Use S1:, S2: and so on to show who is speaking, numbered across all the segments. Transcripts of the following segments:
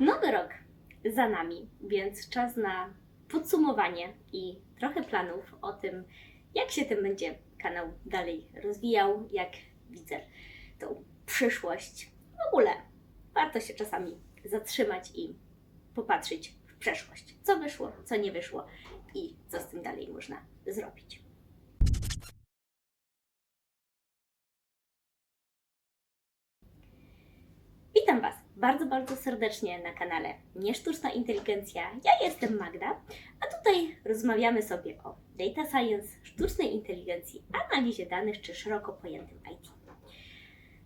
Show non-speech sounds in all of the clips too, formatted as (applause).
S1: Nowy rok za nami, więc czas na podsumowanie i trochę planów o tym, jak się ten będzie kanał dalej rozwijał, jak widzę tą przyszłość. W ogóle warto się czasami zatrzymać i popatrzeć w przeszłość, co wyszło, co nie wyszło i co z tym dalej można zrobić. Bardzo, bardzo serdecznie na kanale Niesztuczna Inteligencja. Ja jestem Magda, a tutaj rozmawiamy sobie o data science, sztucznej inteligencji, analizie danych czy szeroko pojętym IT.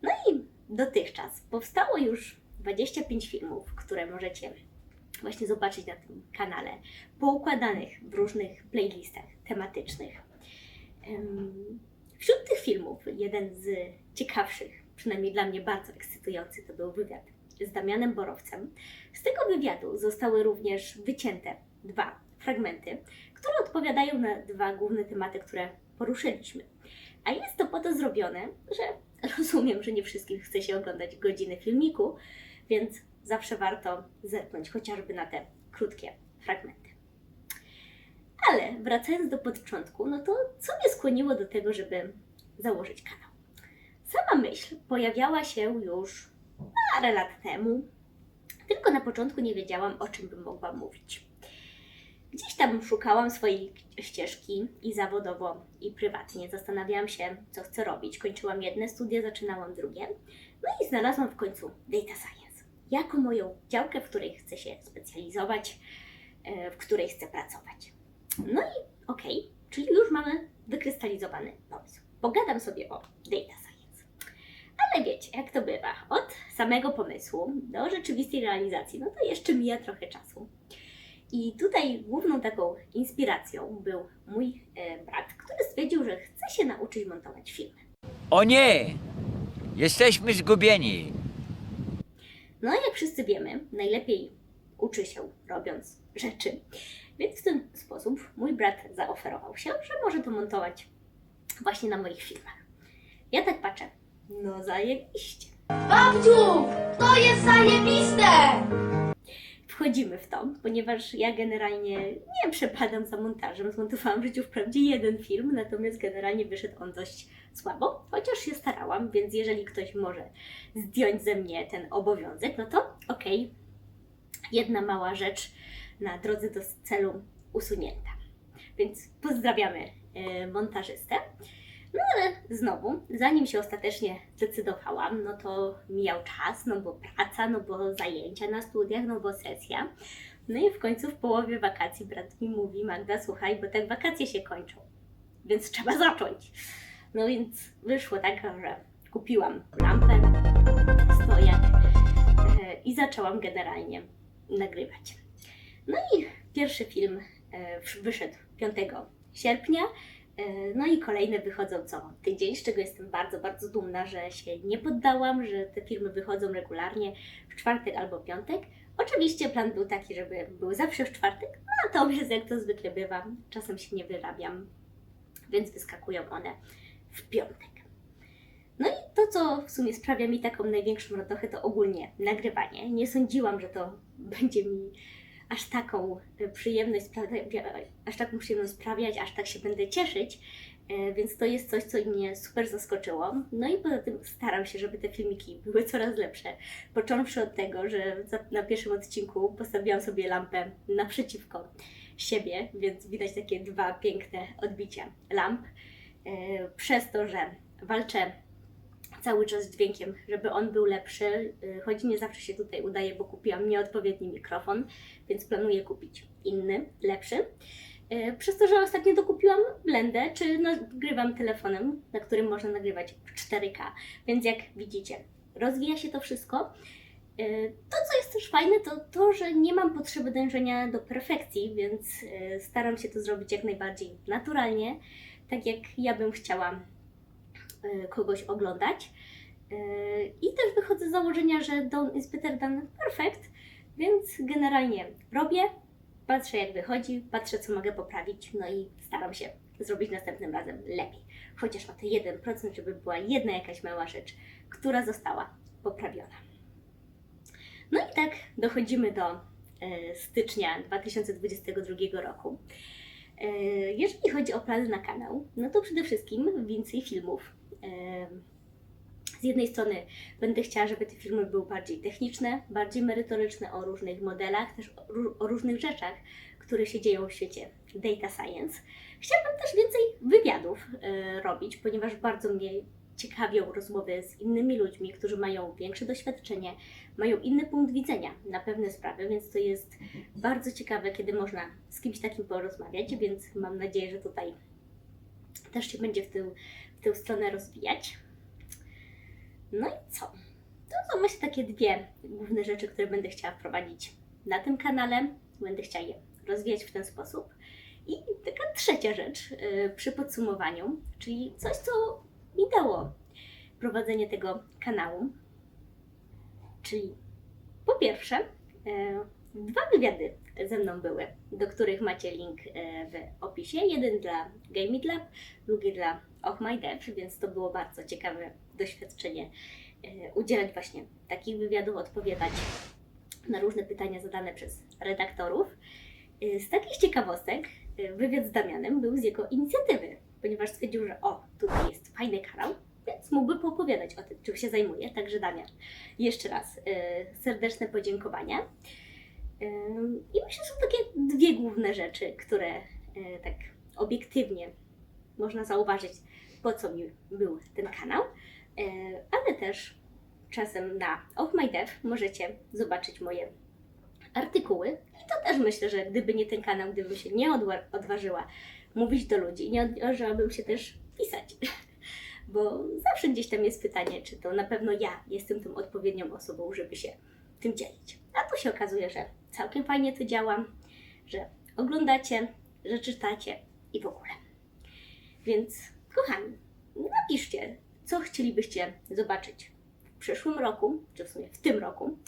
S1: No i dotychczas powstało już 25 filmów, które możecie właśnie zobaczyć na tym kanale, poukładanych w różnych playlistach tematycznych. Em, Wśród tych filmów jeden z ciekawszych, przynajmniej dla mnie bardzo ekscytujący, to był wywiad z Damianem Borowcem. Z tego wywiadu zostały również wycięte dwa fragmenty, które odpowiadają na dwa główne tematy, które poruszyliśmy. A jest to po to zrobione, że (laughs) rozumiem, że nie wszystkim chce się oglądać godziny filmiku, więc zawsze warto zerknąć chociażby na te krótkie fragmenty. Ale wracając do początku, no to co mnie skłoniło do tego, żeby założyć kanał? Sama myśl pojawiała się już parę lat temu, tylko na początku nie wiedziałam, o czym bym mogła mówić. Gdzieś tam szukałam swojej ścieżki i zawodowo, i prywatnie. Zastanawiałam się, co chcę robić. Kończyłam jedne studia, zaczynałam drugie. No i znalazłam w końcu data science jako moją działkę, w której chcę się specjalizować, e, w której chcę pracować. No i okej, czyli już mamy wykrystalizowany pomysł. Pogadam sobie o data science. Ale wiecie, jak to bywa, od samego pomysłu do rzeczywistej realizacji, no to jeszcze mija trochę czasu. I tutaj główną taką inspiracją był mój e, brat, który stwierdził, że chce się nauczyć montować filmy.
S2: O nie! Jesteśmy zgubieni.
S1: No a jak wszyscy wiemy, najlepiej uczy się robiąc rzeczy. Więc w ten sposób mój brat zaoferował się, że może to montować właśnie na moich filmach. Ja tak patrzę, no zajebiście.
S3: Babciu, to jest zajebiste!
S1: Wchodzimy w to, ponieważ ja generalnie nie przepadam za montażem. Zmontowałam w życiu wprawdzie jeden film, natomiast generalnie wyszedł on dość słabo, chociaż się starałam, więc jeżeli ktoś może zdjąć ze mnie ten obowiązek, no to okej, jedna mała rzecz na drodze do celu usunięta. Więc pozdrawiamy e, montażystę. No ale znowu, zanim się ostatecznie zdecydowałam, no to mijał czas, no bo praca, no bo zajęcia na studiach, no bo sesja. No i w końcu w połowie wakacji brat mi mówi, Magda, słuchaj, bo tak wakacje się kończą, więc trzeba (laughs) zacząć. No więc wyszło tak, że kupiłam lampę, stojak e, i zaczęłam generalnie nagrywać. No i pierwszy film e, wyszedł 5 sierpnia, no i kolejne wychodzą co tydzień, z czego jestem bardzo, bardzo dumna, że się nie poddałam, że te filmy wychodzą regularnie w czwartek albo piątek. Oczywiście plan był taki, żeby były zawsze w czwartek, natomiast jak to zwykle bywa, czasem się nie wyrabiam, więc wyskakują one w piątek. No i to, co w sumie sprawia mi taką największą radochę, to ogólnie nagrywanie. Nie sądziłam, że to (laughs) będzie mi aż taką e, przyjemność sprawiać, aż taką przyjemność sprawiać, aż tak się będę cieszyć, e, więc to jest coś, co mnie super zaskoczyło. No i poza tym staram się, żeby te filmiki były (laughs) coraz lepsze. Począwszy od tego, że na pierwszym odcinku postawiłam sobie lampę naprzeciwko siebie, więc widać takie dwa piękne odbicia lamp. E, Przez to, że walczę cały czas dźwiękiem, żeby on był lepszy, y, choć nie zawsze się tutaj udaje, bo kupiłam nieodpowiedni mikrofon, więc planuję kupić inny, lepszy. Y, Przez to, że ostatnio dokupiłam blendę, czy nagrywam telefonem, na którym można nagrywać w 4K, więc jak widzicie, rozwija się to wszystko. Y, To, co jest też fajne, to to, że nie mam potrzeby dążenia do perfekcji, więc staram się to zrobić jak najbardziej naturalnie, tak jak ja bym chciała kogoś oglądać. Y, I też wychodzę z założenia, że done is better than perfect, więc generalnie robię, patrzę jak wychodzi, patrzę co mogę poprawić, no i staram się zrobić następnym razem lepiej. Chociaż o te 1%, żeby była jedna jakaś mała rzecz, która została poprawiona. No i tak dochodzimy do e, stycznia 2022 roku. E, Jeżeli chodzi o plany na kanał, no to przede wszystkim więcej filmów. Z jednej strony będę chciała, żeby te filmy były bardziej techniczne, bardziej merytoryczne o różnych modelach, też o różnych rzeczach, które się dzieją w świecie data science. Chciałabym też więcej wywiadów e, robić, ponieważ bardzo mnie ciekawią rozmowy z innymi ludźmi, którzy mają większe doświadczenie, mają inny punkt widzenia na pewne sprawy, więc to jest bardzo ciekawe, kiedy można z kimś takim porozmawiać, więc mam nadzieję, że tutaj też się będzie w tę, w tę stronę rozwijać. No i co? To są myślę takie dwie główne rzeczy, które będę chciała wprowadzić na tym kanale. Będę chciała je rozwijać w ten sposób. I taka trzecia rzecz yy, przy podsumowaniu, czyli coś, co mi dało prowadzenie tego kanału. Czyli po pierwsze, e, dwa wywiady ze mną były, do których macie link e, w opisie. Jeden dla Game It Lab, drugi dla Och My Dev, więc to było bardzo ciekawe doświadczenie e, udzielać właśnie takich wywiadów, odpowiadać na różne pytania zadane przez redaktorów. E, Z takich ciekawostek wywiad z Damianem był z jego inicjatywy, ponieważ stwierdził, że o, tutaj jest fajny kanał, więc mógłby poopowiadać o tym, czym się zajmuje. Także Damian, jeszcze raz serdeczne podziękowania. I myślę, że są takie dwie główne rzeczy, które e, tak obiektywnie można zauważyć, po co mi był ten kanał, E, ale też czasem na Of My Dev możecie zobaczyć moje artykuły. I to też myślę, że gdyby nie ten kanał, gdybym się nie odwa- odważyła mówić do ludzi, nie odważyłabym się też pisać. (laughs) Bo zawsze gdzieś tam jest pytanie, czy to na pewno ja jestem tą odpowiednią osobą, żeby się tym dzielić. A tu się okazuje, że całkiem fajnie to działa, że oglądacie, że czytacie i w ogóle. Więc, kochani, napiszcie, co chcielibyście zobaczyć w przyszłym roku, czy w sumie w tym roku.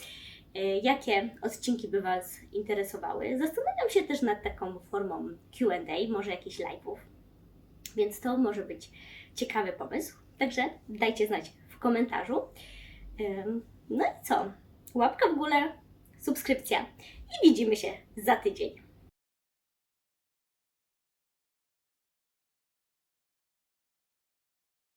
S1: E, Jakie odcinki by Was interesowały? Zastanawiam się też nad taką formą QA, może jakichś live'ów, więc to może być ciekawy pomysł. Także dajcie znać w komentarzu. No i co? Łapka w górę, subskrypcja i widzimy się za tydzień.